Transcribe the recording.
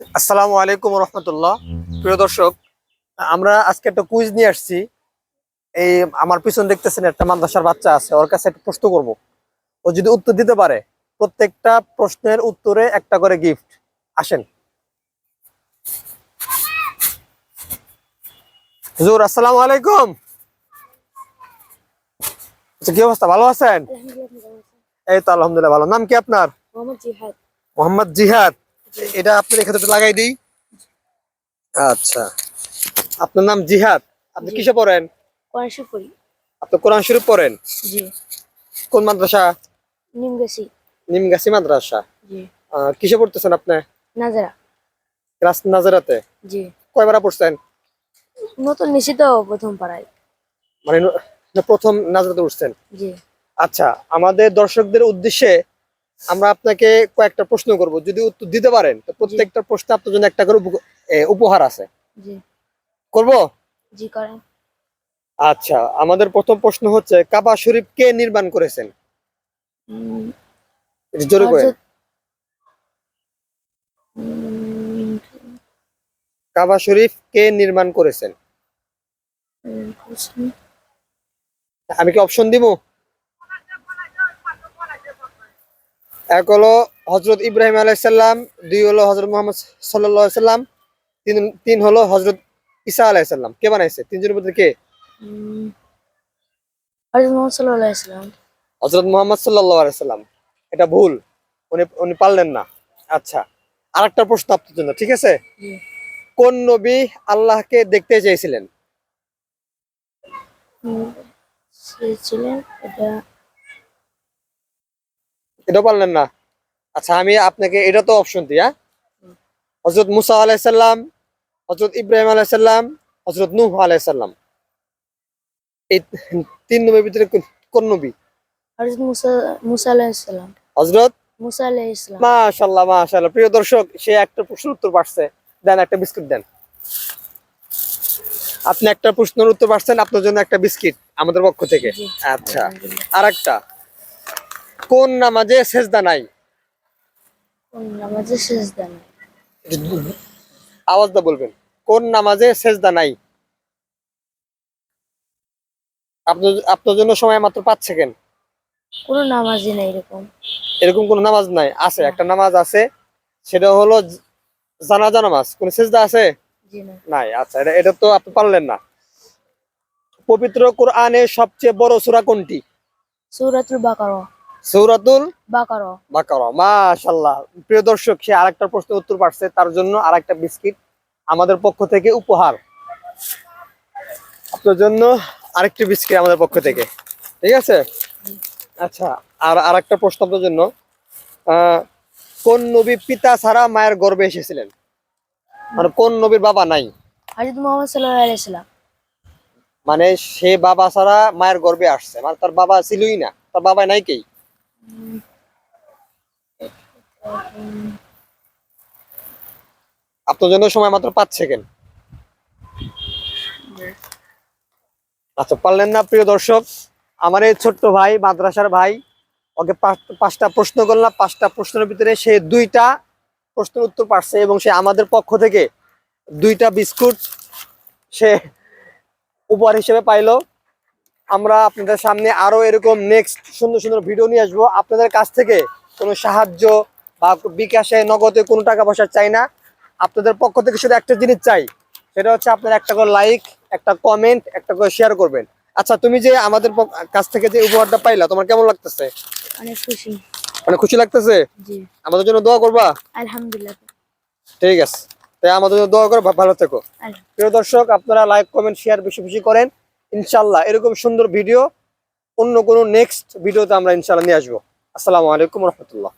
আসসালামু আলাইকুম রহমতুল্লাহ। প্রিয় দর্শক আমরা আজকে একটা কুইজ নিয়ে আসছি। এই আমার পিছন দেখতেছেন একটা মাদ্রাসার বাচ্চা আছে ওর কাছে একটা প্রশ্ন করব। ও যদি উত্তর দিতে পারে প্রত্যেকটা প্রশ্নের উত্তরে একটা করে গিফট আসেন। হুজুর আসসালামু আলাইকুম। আচ্ছা, কি অবস্থা? ভালো আছেন? এই তো আলহামদুলিল্লাহ ভালো। নাম কি আপনার? মোহাম্মদ জিহাদ। মোহাম্মদ জিহাদ। এটা আপনার এখানে লাগাই দিই। আচ্ছা। আপনার নাম জিহাদ? আপনি কিসে পড়েন? কোরআন শরীফ পড়ি। আপনি কোরআন শরীফ পড়েন? জি। কোন মাদ্রাসা? নিমগাছি। নিমগাছি মাদ্রাসা। জি। কিসে পড়তেছেন আপনি? নাজারা। ক্লাস নাজারাতে? জি। কয়বার পড়ছেন? নতুন নিশি তো প্রথম পাড়ায়। মানে প্রথম নাজারাতে উঠছেন জি। আচ্ছা আমাদের দর্শকদের উদ্দেশ্যে আমরা আপনাকে কয়েকটা প্রশ্ন করব। যদি উত্তর দিতে পারেন তো প্রত্যেকটা প্রশ্ন আপনার জন্য একটা করে উপহার আছে। করব? জি করেন। আচ্ছা আমাদের প্রথম প্রশ্ন হচ্ছে কাবা শরীফ কে নির্মাণ করেছেন? জোরে করে কাবা শরীফ কে নির্মাণ করেছেন? আমি কি অপশন দিব? এক হলো হজরত ইব্রাহিম আলাইসাল্লাম দুই হলো হজরত মোহাম্মদ সাল্লাহ সাল্লাম তিন তিন হলো হজরত ঈসা আলাইসাল্লাম কে বানাইছে? তিনজনের মধ্যে কে? হজরত মোহাম্মদ সাল্লাহ আলাইসাল্লাম এটা ভুল। উনি উনি পারলেন না। আচ্ছা আর একটা প্রশ্ন আপনার জন্য ঠিক আছে? কোন নবী আল্লাহকে দেখতে চেয়েছিলেন? উম, ছিলেন এটা এটা পারলেন না। আচ্ছা আমি আপনাকে এটা তো অপশন দিই হ্যাঁ? হজরত মুসা আলাইসাল্লাম হজরত ইব্রাহিম আলাইসাল্লাম হজরত নূহ আলাইসাল্লাম এই তিন নবীর ভিতরে কোন- নবী? হযরত মুসা মুসা আলাইহিস সালাম। হজরত মুসা আলাইহিস সালাম। মাশাল্লাহ মাশাল্লাহ প্রিয় দর্শক সে একটা প্রশ্নের উত্তর পারছে। দেন একটা বিস্কুট দেন। আপনি একটা প্রশ্নের উত্তর পারছেন আপনার জন্য একটা বিস্কিট আমাদের পক্ষ থেকে। আচ্ছা। আর একটা কোন নামাজে সেজদা নাই? কোন নামাজে সেজদা নাই? আওয়াজটা বলবেন। কোন নামাজে সেজদা নাই? আপনার আপনার জন্য সময় মাত্র পাঁচ সেকেন্ড। কোনো নামাজই নাই এরকম। এরকম কোন নামাজ নাই? আছে একটা নামাজ আছে সেটা হলো জানাজা নামাজ। কোন সেজদা আছে? নাই আচ্ছা এটা এটা তো আপনি পারলেন না। পবিত্র কোরআনের সবচেয়ে বড় সূরা কোনটি? সূরাতুল বাকারা। সূরাতুল বাকারা। বাকারা। মাশাআল্লাহ। প্রিয় দর্শক সে আরেকটা প্রশ্ন উত্তর পারছে তার জন্য আরেকটা বিস্কিট আমাদের পক্ষ থেকে উপহার। আপনার জন্য আরেকটি বিস্কিট আমাদের পক্ষ থেকে। ঠিক আছে? আচ্ছা আর আরেকটা প্রশ্ন আপনার জন্য। কোন নবী পিতা ছাড়া মায়ের গর্বে এসেছিলেন? মানে কোন নবীর বাবা নাই? হযরত মুহাম্মদ সাল্লাল্লাহু আলাইহি সাল্লাম মানে সে বাবা ছাড়া মায়ের গর্বে আসছে। মানে তার বাবা ছিলই না। তার বাবা নাই কেই? আপনার সময় মাত্র পাঁচ সেকেন্ড। আচ্ছা পারলেন না, প্রিয় দর্শক? আমার এই ছোট্ট ভাই, মাদ্রাসার ভাই, ওকে পাঁচটা প্রশ্ন করলাম পাঁচটা প্রশ্নের ভিতরে সে দুইটা প্রশ্নের উত্তর পারছে এবং সে আমাদের পক্ষ থেকে দুইটা বিস্কুট সে উপহার হিসেবে পাইলো। আমরা আপনাদের সামনে আরও এরকম নেক্সট সুন্দর সুন্দর ভিডিও নিয়ে আসব। আপনাদের কাছ থেকে কোনো সাহায্য বা বিকাশে নগদে কোনো টাকা পয়সা চাই না। আপনাদের পক্ষ থেকে শুধু একটা জিনিস চাই সেটা হচ্ছে আপনারা একটা করে লাইক একটা কমেন্ট একটা করে শেয়ার করবেন। আচ্ছা তুমি যে আমাদের কাছ থেকে যে উপহারটা পাইলা তোমার কেমন লাগতেছে? অনেক খুশি। মানে খুশি লাগতেছে? জি। আমাদের জন্য দোয়া করবা? আলহামদুলিল্লাহ। ঠিক আছে। তাই আমাদের জন্য দোয়া করো ভালো থেকো। প্রিয় দর্শক আপনারা লাইক কমেন্ট শেয়ার বেশি বেশি করেন। ইনশাল্লাহ এরকম সুন্দর ভিডিও, অন্য কোনো নেক্সট ভিডিওতে আমরা ইনশাল্লাহ নিয়ে আসব আসসালামু আলাইকুম রহমতুল্লাহ।